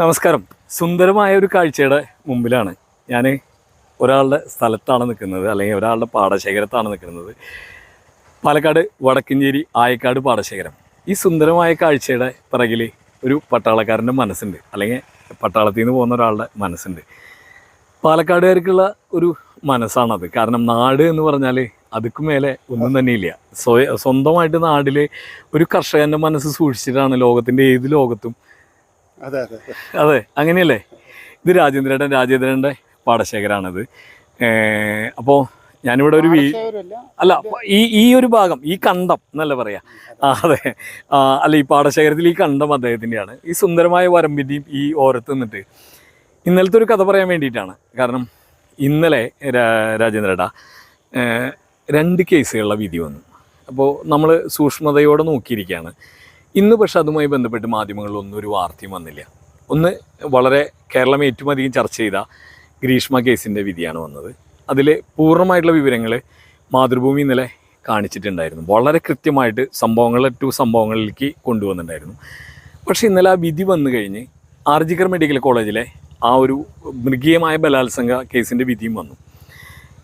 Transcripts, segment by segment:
നമസ്കാരം. സുന്ദരമായ ഒരു കാഴ്ചയുടെ മുമ്പിലാണ് ഞാൻ ഒരാളുടെ സ്ഥലത്താണ് നിൽക്കുന്നത് അല്ലെങ്കിൽ ഒരാളുടെ പാടശേഖരത്താണ് നിൽക്കുന്നത്. പാലക്കാട് വടക്കഞ്ചേരി ആയക്കാട് പാടശേഖരം. ഈ സുന്ദരമായ കാഴ്ചയുടെ പിറകിൽ ഒരു പട്ടാളക്കാരന്റെ മനസ്സുണ്ട് അല്ലെങ്കിൽ പട്ടാളത്തിൽ നിന്ന് പോകുന്ന ഒരാളുടെ മനസ്സുണ്ട്. പാലക്കാടുകാർക്കുള്ള ഒരു മനസ്സാണത്. കാരണം നാട് എന്ന് പറഞ്ഞാൽ അതുക്കു മേലെ ഒന്നും തന്നെയില്ല. സ്വയ സ്വന്തമായിട്ട് നാട്ടിൽ ഒരു കർഷകന്റെ മനസ്സ് സൂക്ഷിച്ചിട്ടാണ് ലോകത്തിന്റെ ഏത് ലോകത്തും അതെ അതെ. അതെ. അങ്ങനെയല്ലേ? ഇത് രാജേന്ദ്രേട്ടൻ രാജേന്ദ്രന്റെ പാടശേഖരാണത്. അപ്പോൾ ഞാനിവിടെ ഒരു വീ അല്ല ഈ ഈ ഒരു ഭാഗം ഈ കണ്ടം എന്നല്ല പറയാ? അതെ. അല്ല ഈ പാടശേഖരത്തിൽ ഈ കണ്ടം അദ്ദേഹത്തിന്റെയാണ്. ഈ സുന്ദരമായ വരമ്പിന്റെയും ഈ ഓരത്ത് നിന്നിട്ട്. ഇന്നലത്തെ ഒരു കഥ പറയാൻ വേണ്ടിയിട്ടാണ്. കാരണം ഇന്നലെ രാജേന്ദ്രേട്ടാ രണ്ട് കേസുകളുടെ വിധി വന്നു. അപ്പോൾ നമ്മൾ സൂക്ഷ്മതയോടെ നോക്കിയിരിക്കുകയാണ്. ഇന്ന് പക്ഷെ അതുമായി ബന്ധപ്പെട്ട് മാധ്യമങ്ങളിലൊന്നും ഒരു വാർത്തയും വന്നില്ല. ഒന്ന് വളരെ കേരളം ഏറ്റവും അധികം ചർച്ച ചെയ്ത ഗ്രീഷ്മ കേസിന്റെ വിധിയാണ് വന്നത്. അതിൽ പൂർണമായിട്ടുള്ള വിവരങ്ങൾ മാതൃഭൂമി ഇന്നലെ കാണിച്ചിട്ടുണ്ടായിരുന്നു. വളരെ കൃത്യമായിട്ട് സംഭവങ്ങൾ ടു സംഭവങ്ങളിലേക്ക് കൊണ്ടുവന്നിട്ടുണ്ടായിരുന്നു. പക്ഷേ ഇന്നലെ ആ വിധി വന്നു കഴിഞ്ഞ് ആർജിക്കർ മെഡിക്കൽ കോളേജിലെ ആ ഒരു മൃഗീയമായ ബലാത്സംഗ കേസിന്റെ വിധിയും വന്നു.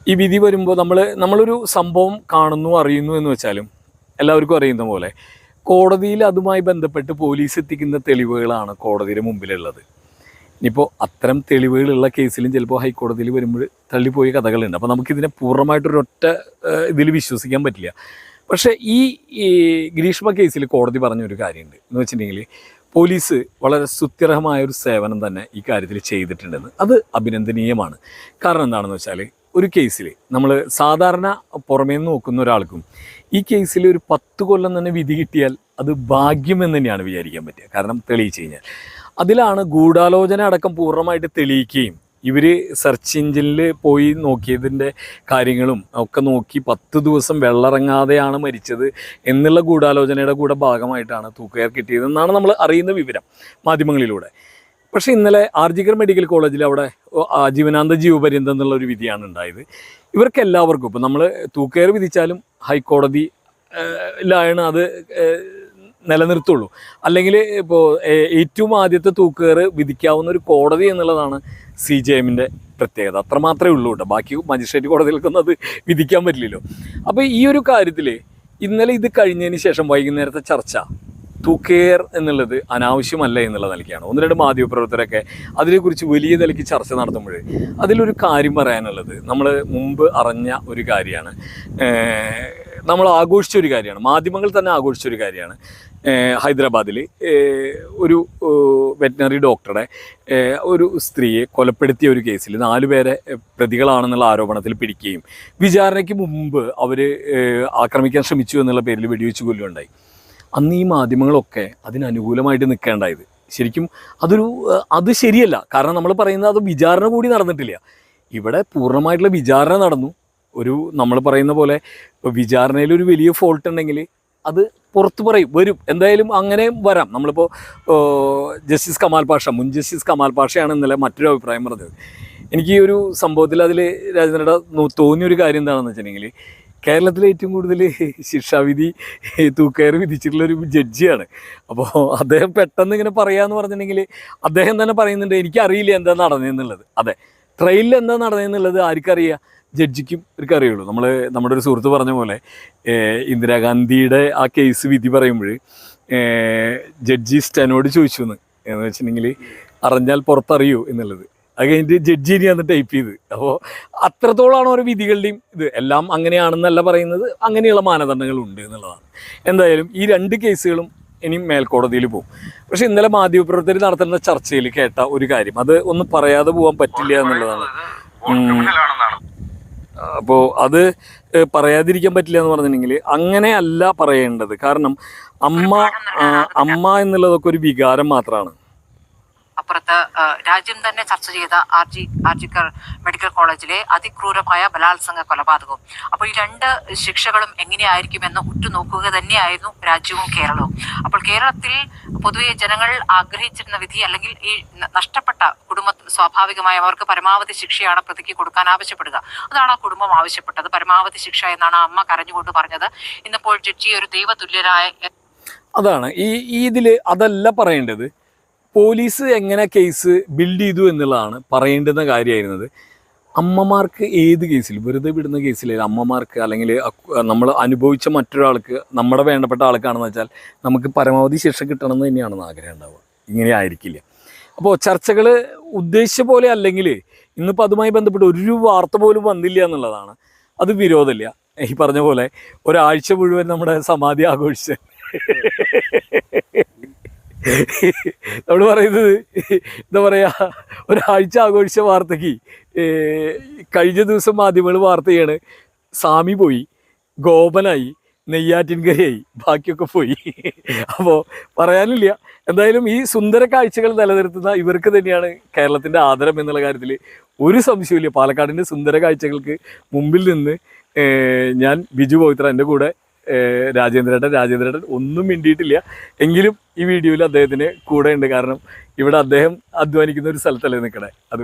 ഈ വിധി വരുമ്പോൾ നമ്മൾ നമ്മളൊരു സംഭവം കാണുന്നു അറിയുന്നു എന്ന് വെച്ചാലും എല്ലാവർക്കും അറിയുന്ന പോലെ കോടതിയിൽ അതുമായി ബന്ധപ്പെട്ട് പോലീസ് എത്തിക്കുന്ന തെളിവുകളാണ് കോടതിയുടെ മുമ്പിലുള്ളത്. ഇനിയിപ്പോൾ അത്തരം തെളിവുകളുള്ള കേസിലും ചിലപ്പോൾ ഹൈക്കോടതിയിൽ വരുമ്പോൾ തള്ളിപ്പോയ കഥകളുണ്ട്. അപ്പോൾ നമുക്കിതിനെ പൂർണമായിട്ടൊരൊറ്റ ഇതിൽ വിശ്വസിക്കാൻ പറ്റില്ല. പക്ഷേ ഈ ഗ്രീഷ്മ കേസിൽ കോടതി പറഞ്ഞൊരു കാര്യമുണ്ട്. എന്ന് വെച്ചിട്ടുണ്ടെങ്കിൽ പോലീസ് വളരെ സുത്യർഹമായ ഒരു സേവനം തന്നെ ഈ കാര്യത്തിൽ ചെയ്തിട്ടുണ്ടെന്ന്. അത് അഭിനന്ദനീയമാണ്. കാരണം എന്താണെന്ന് വെച്ചാൽ ഒരു കേസിൽ നമ്മൾ സാധാരണ പുറമേ നിന്ന് നോക്കുന്ന ഒരാൾക്കും ഈ കേസിൽ ഒരു പത്ത് കൊല്ലം തന്നെ വിധി കിട്ടിയാൽ അത് ഭാഗ്യം എന്ന് തന്നെയാണ് വിചാരിക്കാൻ പറ്റുക. കാരണം തെളിയിച്ചു കഴിഞ്ഞാൽ. അതിലാണ് ഗൂഢാലോചന അടക്കം പൂർണമായിട്ട് തെളിയിക്കുകയും ഇവർ സെർച്ച് എഞ്ചിനിൽ പോയി നോക്കിയതിന്റെ കാര്യങ്ങളും ഒക്കെ നോക്കി പത്ത് ദിവസം വെള്ളറങ്ങാതെയാണ് മരിച്ചത് എന്നുള്ള ഗൂഢാലോചനയുടെ കൂടെ ഭാഗമായിട്ടാണ് തൂക്കുകയർ കിട്ടിയതെന്നാണ് നമ്മൾ അറിയുന്ന വിവരം മാധ്യമങ്ങളിലൂടെ. പക്ഷേ ഇന്നലെ ആർജിക്കർ മെഡിക്കൽ കോളേജിൽ അവിടെ ആജീവനാന്ത ജീവപര്യന്തം എന്നുള്ള ഒരു വിധിയാണ് ഉണ്ടായത്. ഇവർക്ക് എല്ലാവർക്കും ഇപ്പം നമ്മൾ തൂക്കേർ വിധിച്ചാലും ഹൈക്കോടതി ലാണ് അത് നിലനിർത്തുള്ളൂ. അല്ലെങ്കിൽ ഇപ്പോൾ ഏറ്റവും ആദ്യത്തെ തൂക്കേറ് വിധിക്കാവുന്ന ഒരു കോടതി എന്നുള്ളതാണ് സി ജെ എമ്മിന്റെ പ്രത്യേകത. അത്ര മാത്രമേ ഉള്ളൂ കേട്ടോ. ബാക്കി മജിസ്ട്രേറ്റ് കോടതികൾക്കൊന്നും അത് വിധിക്കാൻ പറ്റില്ലല്ലോ. അപ്പോൾ ഈ ഒരു കാര്യത്തിൽ ഇന്നലെ ഇത് കഴിഞ്ഞതിന് ശേഷം വൈകുന്നേരത്തെ ചർച്ച തൂക്കെയർ എന്നുള്ളത് അനാവശ്യമല്ല എന്നുള്ള നിലയ്ക്കാണ്. ഒന്ന് രണ്ട് മാധ്യമപ്രവർത്തകരൊക്കെ അതിനെക്കുറിച്ച് വലിയ നിലയ്ക്ക് ചർച്ച നടത്തുമ്പോൾ അതിലൊരു കാര്യം പറയാനുള്ളത് നമ്മൾ മുമ്പ് അറിഞ്ഞ ഒരു കാര്യമാണ്. നമ്മൾ ആഘോഷിച്ച ഒരു കാര്യമാണ്. മാധ്യമങ്ങൾ തന്നെ ആഘോഷിച്ച ഒരു കാര്യമാണ്. ഹൈദരാബാദിൽ ഒരു വെറ്റിനറി ഡോക്ടറുടെ ഒരു സ്ത്രീയെ കൊലപ്പെടുത്തിയ ഒരു കേസിൽ നാലുപേരെ പേരെ പ്രതികളാണെന്നുള്ള ആരോപണത്തിൽ പിടിക്കുകയും വിചാരണയ്ക്ക് മുമ്പ് അവർ ആക്രമിക്കാൻ ശ്രമിച്ചു എന്നുള്ള പേരിൽ വെടിവെച്ച് കൊല്ലുകയുണ്ടായി. അന്ന് ഈ മാധ്യമങ്ങളൊക്കെ അതിനനുകൂലമായിട്ട് നിൽക്കേണ്ടായത്. ശരിക്കും അതൊരു അത് ശരിയല്ല. കാരണം നമ്മൾ പറയുന്നത് അത് വിചാരണ കൂടി നടന്നിട്ടില്ല. ഇവിടെ പൂർണമായിട്ടുള്ള വിചാരണ നടന്നു. ഒരു നമ്മൾ പറയുന്ന പോലെ വിചാരണയിൽ ഒരു വലിയ ഫോൾട്ട് ഉണ്ടെങ്കിൽ അത് പുറത്ത് പറയും വരും. എന്തായാലും അങ്ങനെ വരാം. നമ്മളിപ്പോൾ ജസ്റ്റിസ് കമാൽ പാഷ മുൻ ജസ്റ്റിസ് കമാൽ പാഷയാണ് ഇന്നലെ മറ്റൊരു അഭിപ്രായം പറഞ്ഞത്. എനിക്ക് ഈ ഒരു സംഭവത്തിൽ അതിൽ രാജേന്ദ്രയുടെ തോന്നിയൊരു കാര്യം എന്താണെന്ന് വെച്ചിട്ടുണ്ടെങ്കിൽ കേരളത്തിലെ ഏറ്റവും കൂടുതൽ ശിക്ഷാവിധി തൂക്കയർ വിധിച്ചിട്ടുള്ള ഒരു ജഡ്ജിയാണ്. അപ്പോൾ അദ്ദേഹം പെട്ടെന്ന് ഇങ്ങനെ പറയാന്ന് പറഞ്ഞിട്ടുണ്ടെങ്കിൽ അദ്ദേഹം തന്നെ പറയുന്നുണ്ട് എനിക്കറിയില്ല എന്താ നടന്നതെന്നുള്ളത്. അതെ. ട്രെയിലിൽ എന്താ നടന്നതെന്നുള്ളത് ആർക്കറിയാം? ജഡ്ജിക്കും അവർക്ക് അറിയുള്ളൂ നമ്മൾ നമ്മുടെ ഒരു സുഹൃത്ത് പറഞ്ഞ പോലെ ഇന്ദിരാഗാന്ധിയുടെ ആ കേസ് വിധി പറയുമ്പോൾ ജഡ്ജി സ്റ്റനോട് ചോദിച്ചു എന്ന്. എന്ന് വെച്ചിട്ടുണ്ടെങ്കിൽ അറിഞ്ഞാൽ പുറത്തറിയൂ എന്നുള്ളത്. അത് കഴിഞ്ഞിട്ട് ജഡ്ജി ഇനിയാണ് ടൈപ്പ് ചെയ്ത്. അപ്പോൾ അത്രത്തോളമാണ് ഓരോ വിധികളുടെയും ഇത്. എല്ലാം അങ്ങനെയാണെന്നല്ല പറയുന്നത്. അങ്ങനെയുള്ള മാനദണ്ഡങ്ങളുണ്ട് എന്നുള്ളതാണ്. എന്തായാലും ഈ രണ്ട് കേസുകളും ഇനിയും മേൽക്കോടതിയിൽ പോകും. പക്ഷെ ഇന്നലെ മാധ്യമപ്രവർത്തകർ നടത്തുന്ന ചർച്ചയിൽ കേട്ട ഒരു കാര്യം. അത് ഒന്ന് പറയാതെ പോകാൻ പറ്റില്ല എന്നുള്ളതാണ്. അപ്പോൾ അത് പറയാതിരിക്കാൻ പറ്റില്ല എന്ന് പറഞ്ഞിട്ടുണ്ടെങ്കിൽ അങ്ങനെയല്ല പറയേണ്ടത്. കാരണം അമ്മ അമ്മ എന്നുള്ളതൊക്കെ ഒരു വികാരം മാത്രമാണ്. അപ്പുറത്ത് രാജ്യം തന്നെ ചർച്ച ചെയ്ത ആർജി ആർജിക്കർ മെഡിക്കൽ കോളേജിലെ അതിക്രൂരമായ ബലാത്സംഗ കൊലപാതകവും. അപ്പോൾ ഈ രണ്ട് ശിക്ഷകളും എങ്ങനെയായിരിക്കുമെന്ന് ഉറ്റുനോക്കുക തന്നെയായിരുന്നു രാജ്യവും കേരളവും. അപ്പോൾ കേരളത്തിൽ പൊതുവെ ജനങ്ങൾ ആഗ്രഹിച്ചിരുന്ന വിധി അല്ലെങ്കിൽ ഈ നഷ്ടപ്പെട്ട കുടുംബത്തിന് സ്വാഭാവികമായി അവർക്ക് പരമാവധി ശിക്ഷയാണ് പ്രതിക്ക് കൊടുക്കാൻ ആവശ്യപ്പെടുക. അതാണ് ആ കുടുംബം ആവശ്യപ്പെട്ടത്. പരമാവധി ശിക്ഷ എന്നാണ് അമ്മ കരഞ്ഞുകൊണ്ട് പറഞ്ഞത്. ഇന്നിപ്പോൾ ജഡ്ജി ഒരു ദൈവതുല്യരായ അതാണ്. ഈ ഇതിൽ അതല്ല പറയേണ്ടത്. പോലീസ് എങ്ങനെ കേസ് ബിൽഡ് ചെയ്തു എന്നുള്ളതാണ് പറയേണ്ടുന്ന കാര്യമായിരുന്നത്. അമ്മമാർക്ക് ഏത് കേസിൽ വെറുതെ വിടുന്ന കേസിൽ അമ്മമാർക്ക് അല്ലെങ്കിൽ നമ്മൾ അനുഭവിച്ച മറ്റൊരാൾക്ക് നമ്മുടെ വേണ്ടപ്പെട്ട ആൾക്കാണെന്ന് വെച്ചാൽ നമുക്ക് പരമാവധി ശിക്ഷ കിട്ടണമെന്ന് തന്നെയാണ് ആഗ്രഹം ഉണ്ടാവുക. ഇങ്ങനെ ആയിരിക്കില്ല. അപ്പോൾ ചർച്ചകൾ ഉദ്ദേശിച്ച പോലെ അല്ലെങ്കിൽ ഇന്നിപ്പോൾ അതുമായി ബന്ധപ്പെട്ട് ഒരു വാർത്ത പോലും വന്നില്ല എന്നുള്ളതാണ്. അത് വിരോധമില്ല. ഈ പറഞ്ഞ പോലെ ഒരാഴ്ച മുഴുവൻ നമ്മുടെ സമാധി ആഘോഷിച്ച. നമ്മൾ പറയുന്നത് എന്താ പറയുക ഒരാഴ്ച ആഘോഷിച്ച വാർത്തയ്ക്ക് കഴിഞ്ഞ ദിവസം മാധ്യമങ്ങൾ വാർത്തയാണ് സാമി പോയി ഗോപനായി നെയ്യാറ്റിൻകരയായി ബാക്കിയൊക്കെ പോയി. അപ്പോൾ പറയാനില്ല. എന്തായാലും ഈ സുന്ദര കാഴ്ചകൾ നിലനിർത്തുന്ന ഇവർക്ക് തന്നെയാണ് കേരളത്തിന്റെ ആദരം എന്നുള്ള കാര്യത്തിൽ ഒരു സംശയമില്ല പാലക്കാടിന്റെ സുന്ദര കാഴ്ചകൾക്ക് മുമ്പിൽ നിന്ന് ഞാൻ ബിജു പവിത്ര എന്റെ കൂടെ രാജേന്ദ്രേട്ടൻ രാജേന്ദ്രേട്ടൻ ഒന്നും മിണ്ടിയിട്ടില്ല. എങ്കിലും ഈ വീഡിയോയിൽ അദ്ദേഹത്തിന് കൂടെ ഉണ്ട്. കാരണം ഇവിടെ അദ്ദേഹം അധ്വാനിക്കുന്ന ഒരു സ്ഥലത്തല്ലേ നിൽക്കണേ. അത്